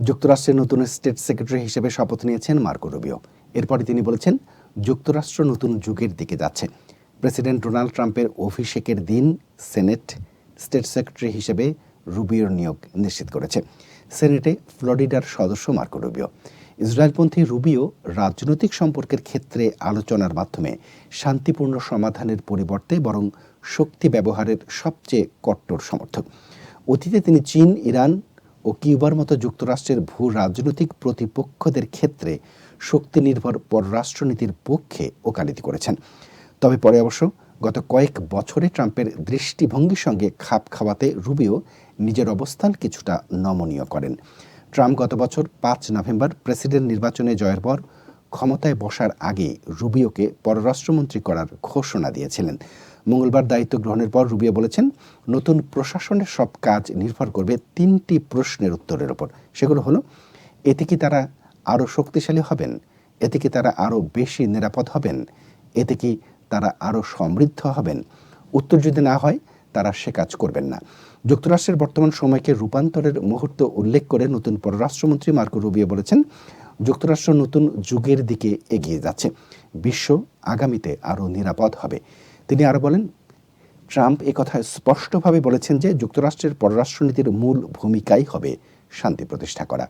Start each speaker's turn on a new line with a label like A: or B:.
A: যুক্তরাষ্ট্রের নতুন state secretary হিসেবে শপথ নিয়েছেন মার্কো রুবিও। এরপরে তিনি বলেছেন, যুক্তরাষ্ট্র নতুন যুগের দিকে যাচ্ছে। প্রেসিডেন্ট ডোনাল্ড ট্রাম্পের অভিষেকের দিন সেনেট স্টেট সেক্রেটারি হিসেবে রুবিওর নিয়োগ নিশ্চিত করেছে। সেনেটে ফ্লোরিডার সদস্য মার্কো রুবিও। ইসরায়েলপন্থী রুবিও রাজনৈতিক সম্পর্কের ক্ষেত্রে আলোচনার মাধ্যমে শান্তিপূর্ণ সমাধানের পরিবর্তে বরং শক্তি ব্যবহারের সবচেয়ে কট্টর সমর্থক। অতীতে তিনি চীন, ইরান ও কিউবার মতো যুক্তরাষ্ট্রের ভূ রাজনৈতিক প্রতিপক্ষদের ক্ষেত্রে শক্তি নির্ভর পররাষ্ট্রনীতির পক্ষে ওকালতি করেছেন। তবে পরে অবশ্য গত কয়েক বছরে ট্রাম্পের দৃষ্টিভঙ্গির সঙ্গে খাপ খাওয়াতে রুবিও নিজের অবস্থান কিছুটা নমনীয় করেন। ট্রাম্প গত বছর পাঁচ নভেম্বর প্রেসিডেন্ট নির্বাচনে জয়ের পর ক্ষমতায় বসার আগে রুবিওকে পররাষ্ট্রমন্ত্রী করার ঘোষণা দিয়েছিলেন। মঙ্গলবার দায়িত্ব গ্রহণের পর রুবিও বলেছেন, নতুন প্রশাসনের সব কাজ নির্ভর করবে তিনটি প্রশ্নের উত্তরের ওপর। সেগুলো হলো, এতে কি তারা আরও শক্তিশালী হবেন? এতে কি তারা আরও বেশি নিরাপদ হবেন? এতে কি তারা আরও সমৃদ্ধ হবেন? উত্তর যদি না হয়, তারা সে কাজ করবেন না। যুক্তরাষ্ট্রের বর্তমান সময়কে রূপান্তরের মুহূর্ত উল্লেখ করে নতুন পররাষ্ট্রমন্ত্রী মার্কো রুবিও বলেছেন, যুক্তরাষ্ট্র নতুন যুগের দিকে এগিয়ে যাচ্ছে। বিশ্ব আগামীতে আরও নিরাপদ হবে। তিনি আরও বলেন, ট্রাম্প কথা স্পষ্টভাবে বলেছেন যে যুক্তরাষ্ট্রের পররাষ্ট্রনীতির মূল ভূমিকাই হবে শান্তি প্রতিষ্ঠা করা।